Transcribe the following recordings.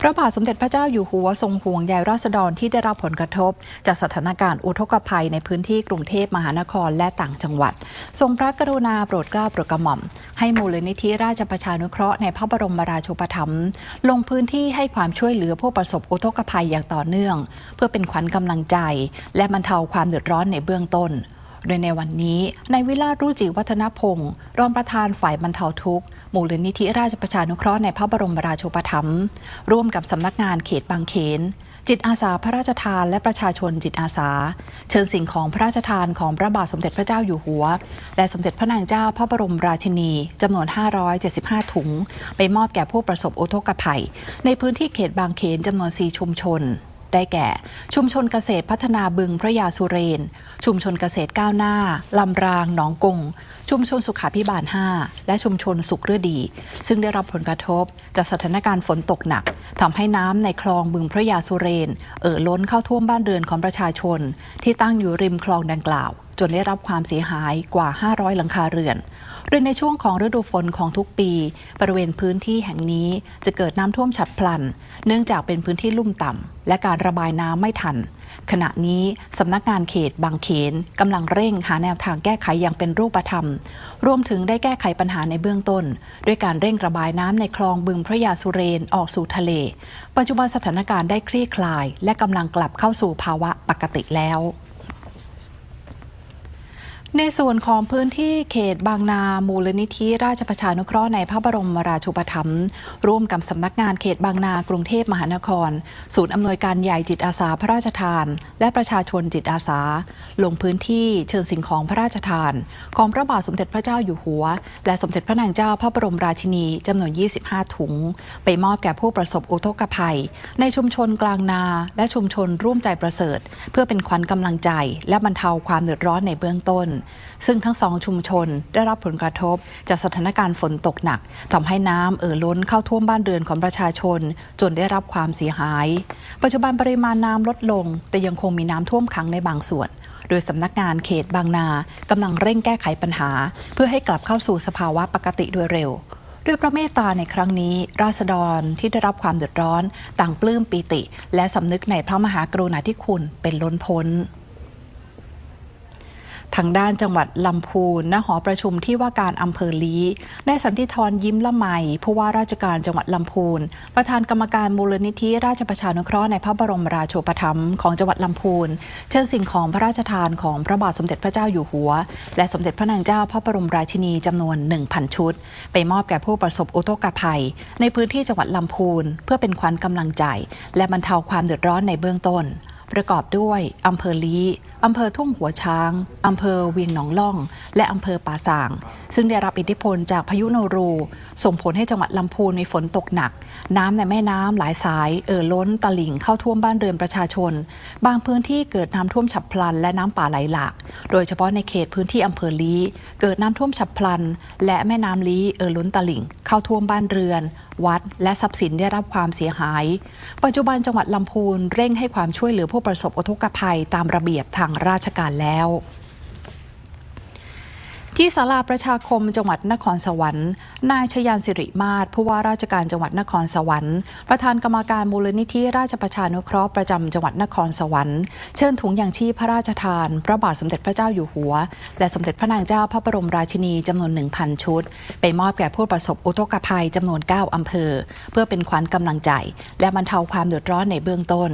พระบาทสมเด็จพระเจ้าอยู่หัวทรงห่วงใยราษฎรที่ได้รับผลกระทบ จากสถานการณ์อุทกภัยในพื้นที่กรุงเทพมหานครและต่างจังหวัด ทรงพระกรุณาโปรดเกล้าโปรดกระหม่อม ให้มูลนิธิราชประชานุเคราะห์ในพระบรมราชูปถัมภ์ลงพื้นที่ให้ความช่วยเหลือผู้ประสบอุทกภัยอย่างต่อเนื่อง เพื่อเป็นขวัญกำลังใจ และบรรเทาความเดือดร้อนในเบื้องต้น โดยในวันนี้นายวิลาศรุจิวัฒนพงศ์รองประธานฝ่ายบรรเทาทุกข์มูลนิธิราชประชานุเคราะห์ในพระบรมราชูปถัมภ์ร่วมกับสำนักงานเขตบางเขน จิตอาสาพระราชทานและประชาชนจิตอาสา เชิญสิ่งของพระราชทานของพระบาทสมเด็จพระเจ้าอยู่หัว และสมเด็จพระนางเจ้าพระบรมราชินีจำนวน 575 ถุง ไปมอบแก่ผู้ประสบอุทกภัย ในพื้นที่เขตบางเขนจำนวน 4 ชุมชน ได้แก่ ชุมชนเกษตรพัฒนาบึงพระยาสุเรน ชุมชนเกษตรก้าวหน้า ลำรางหนองกง ชุมชนสุขาพิบาล 5 และชุมชนสุขฤดี ซึ่งได้รับผลกระทบจากสถานการณ์ฝนตกหนักทำให้น้ำในคลองบึงพระยาสุเรน เอ่อล้นเข้าท่วมบ้านเรือนของประชาชน ที่ตั้งอยู่ริมคลองดังกล่าว จนได้รับความเสียหายกว่า 500 หลังคาเรือน โดยในช่วงของฤดูฝนของทุกปี บริเวณพื้นที่แห่งนี้จะเกิดน้ำท่วมฉับพลัน เนื่องจากเป็นพื้นที่ลุ่มต่ำและการระบายน้ำไม่ทัน ขณะนี้สำนักงานเขตบางเขนกำลังเร่งหาแนวทางแก้ไขอย่างเป็นรูปธรรม รวมถึงได้แก้ไขปัญหาในเบื้องต้น ด้วยการเร่งระบายน้ำในคลองบึงพระยาสุเรนออกสู่ทะเล ปัจจุบันสถานการณ์ได้คลี่คลาย และกำลังกลับเข้าสู่ภาวะปกติแล้ว ในส่วนของพื้นที่เขตบางนา มูลนิธิราชประชานุเคราะห์ในพระบรมราชูปถัมภ์ร่วมกับสำนักงานเขตบางนากรุงเทพมหานคร ศูนย์อำนวยการใหญ่จิตอาสาพระราชทาน และประชาชนจิตอาสา ลงพื้นที่เชิญสิ่งของพระราชทาน ของพระบาทสมเด็จพระเจ้าอยู่หัว และสมเด็จพระนางเจ้าพระบรมราชินีจำนวน 25 ถุง ไปมอบแก่ผู้ประสบอุทกภัย ในชุมชนกลางนา และชุมชนร่วมใจประเสริฐ เพื่อเป็นขวัญกำลังใจ และบรรเทาความเดือดร้อนในเบื้องต้นซึ่งทั้งสองชุมชนได้รับผลกระทบจากสถานการณ์ฝนตกหนักทำให้น้ำเอ่อล้นเข้าท่วมบ้านเรือนของประชาชน จนได้รับความเสียหาย ปัจจุบันปริมาณน้ำลดลง แต่ยังคงมีน้ำท่วมขังในบางส่วน โดยสำนักงานเขตบางนากำลังเร่งแก้ไขปัญหา เพื่อให้กลับเข้าสู่สภาวะปกติโดยเร็วด้วยพระเมตตาในครั้งนี้ ราษฎรที่ได้รับความเดือดร้อน ต่างปลื้มปีติ และสำนึกในพระมหากรุณาธิคุณเป็นล้นพ้น ทางด้านจังหวัดลำพูนณหอประชุมที่ว่าการอำเภอลีนายสันติธรยิ้มละไมผู้ว่าราชการจังหวัดลำพูน ประธานกรรมการมูลนิธิราชประชานุเคราะห์ในพระบรมราโชปถัมภ์ของจังหวัดลำพูน เชิญสิ่งของพระราชทานของพระบาทสมเด็จพระเจ้าอยู่หัว และสมเด็จพระนางเจ้าพระบรมราชินีจำนวน 1,000 ชุด ไปมอบแก่ผู้ประสบอุทกภัย ในพื้นที่จังหวัดลำพูน เพื่อเป็นขวัญกำลังใจ และบรรเทาความเดือดร้อนในเบื้องต้น ประกอบด้วยอำเภอลีอำเภอทุ่งหัวช้าง อำเภอเวียงหนองล่อง และอำเภอป่าสาง ซึ่งได้รับอิทธิพลจากพายุโนรู ส่งผลให้จังหวัดลำพูนมีฝนตกหนัก น้ำในแม่น้ำหลายสายเอ่อล้นตลิ่งเข้าท่วมบ้านเรือนประชาชน บางพื้นที่เกิดน้ำท่วมฉับพลัน และน้ำป่าไหลหลาก โดยเฉพาะในเขตพื้นที่อำเภอลีเกิดน้ำท่วมฉับพลัน และแม่น้ำลีเอ่อล้นตลิ่ง เข้าท่วมบ้านเรือน วัด และทรัพย์สินได้รับความเสียหาย ปัจจุบันจังหวัดลำพูนเร่งให้ความช่วยเหลือผู้ประสบอุทกภัยตามระเบียบทางราชการแล้ว ที่ศาลาประชาคมจังหวัดนครสวรรค์ นายชยานสิริมาศผู้ว่าราชการจังหวัดนครสวรรค์ ประธานกรรมการมูลนิธิราชประชานุเคราะห์ประจำจังหวัดนครสวรรค์ เชิญถุงยางชีพพระราชทาน พระบาทสมเด็จพระเจ้าอยู่หัว และสมเด็จพระนางเจ้าพระบรมราชินีจำนวน 1,000 ชุด ไปมอบแก่ผู้ประสบอุทกภัยจำนวน 9 อำเภอ เพื่อเป็นขวัญกำลังใจ และบรรเทาความเดือดร้อนในเบื้องต้น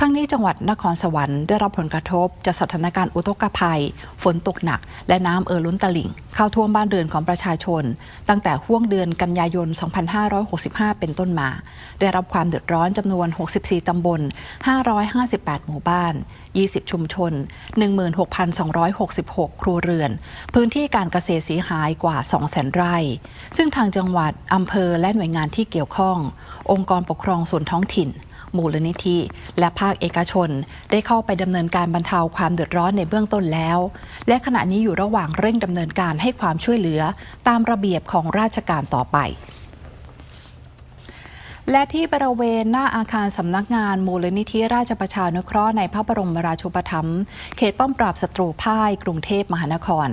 ทั้งนี้จังหวัดนครสวรรค์ได้รับผลกระทบจากสถานการณ์อุทกภัย ฝนตกหนัก และน้ำเอ่อล้นตลิ่งเข้าท่วมบ้านเรือนของประชาชน ตั้งแต่ห่วงเดือนกันยายน 2565 เป็นต้นมา ได้รับความเดือดร้อนจำนวน 64 ตำบล 558 หมู่บ้าน 20 ชุมชน 16,266 ครัวเรือน พื้นที่การเกษตรเสียหายกว่า 200,000 ไร่ ซึ่งทางจังหวัดอำเภอและหน่วยงานที่เกี่ยวข้อง องค์กรปกครองส่วนท้องถิ่น มูลนิธิ และภาคเอกชน ได้เข้าไปดำเนินการบรรเทาความเดือดร้อนในเบื้องต้นแล้ว และขณะนี้อยู่ระหว่างเร่งดำเนินการให้ความช่วยเหลือตามระเบียบของราชการต่อไปและที่บริเวณหน้าอาคารสำนักงานมูลนิธิราชประชานุเคราะห์ในพระบรมราชูปถัมภ์เขตป้อมปราบศัตรูพ่ายกรุงเทพมหานคร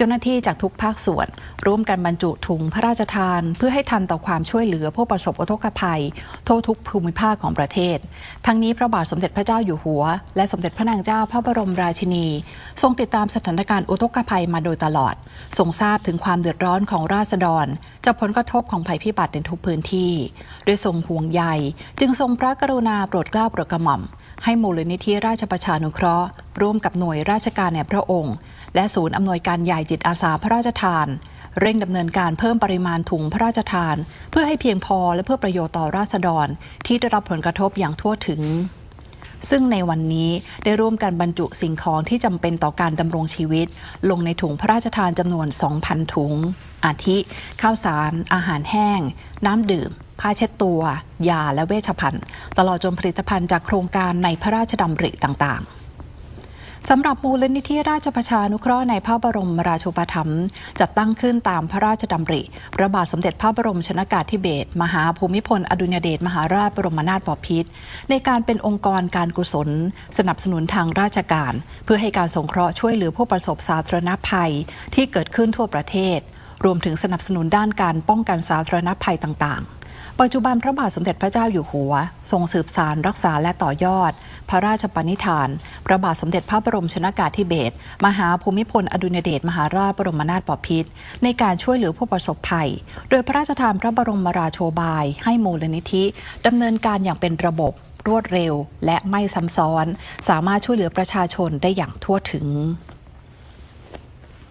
เจ้าหน้าที่จากทุกภาคส่วน ร่วมกันบรรจุถุงพระราชทาน เพื่อให้ทันต่อความช่วยเหลือผู้ประสบอุทกภัย ทั่วทุกภูมิภาคของประเทศ ทั้งนี้พระบาทสมเด็จพระเจ้าอยู่หัว และสมเด็จพระนางเจ้าพระบรมราชินี ทรงติดตามสถานการณ์อุทกภัยมาโดยตลอด ทรงทราบถึงความเดือดร้อนของราษฎรจากผลกระทบของภัยพิบัติในทุกพื้นที่ด้วยทรงห่วงใย จึงทรงพระกรุณาโปรดเกล้าโปรดกระหม่อมให้มูลนิธิราชประชานุเคราะห์ ร่วมกับหน่วยราชการในพระองค์ และศูนย์อำนวยการใหญ่จิตอาสาพระราชทาน เร่งดำเนินการเพิ่มปริมาณถุงพระราชทาน เพื่อให้เพียงพอและเพื่อประโยชน์ต่อราษฎร ที่ได้รับผลกระทบอย่างทั่วถึงซึ่งในวันนี้ได้ร่วมกันบรรจุสิ่งของที่จำเป็นต่อการดำรงชีวิต ลงในถุงพระราชทานจำนวน 2,000 ถุง อาทิ ข้าวสาร อาหารแห้ง น้ำดื่ม ผ้าเช็ดตัว ยาและเวชภัณฑ์ ตลอดจนผลิตภัณฑ์จากโครงการในพระราชดำริต่างๆ สำหรับมูลนิธิราชประชานุเคราะห์ในพระบรมราชูปถัมภ์จัดตั้งขึ้นตามพระราชดำริ พระบาทสมเด็จพระบรมชนากาธิเบศรมหาภูมิพล อดุลยเดชมหาราชบรมนาถบพิตรในการเป็นองค์กรการกุศล สนับสนุนทางราชการ เพื่อให้การสงเคราะห์ช่วยเหลือผู้ประสบสาธารณภัยที่เกิดขึ้นทั่วประเทศ รวมถึงสนับสนุนด้านการป้องกันสาธารณภัยต่างๆ ปัจจุบันพระบาทสมเด็จพระเจ้าอยู่หัว ทรงสืบสารรักษาและต่อยอด พระราชปณิธาน พระบาทสมเด็จพระบรมชนากาธิเบศรมหาภูมิพลอดุลยเดชมหาราชบรมนาถบพิตรในการช่วยเหลือผู้ประสบภัย โดยพระราชทานพระบรมราโชบาย ให้มูลนิธิดำเนินการอย่างเป็นระบบ รวดเร็ว และไม่ซ้ำซ้อน สามารถช่วยเหลือประชาชนได้อย่างทั่วถึง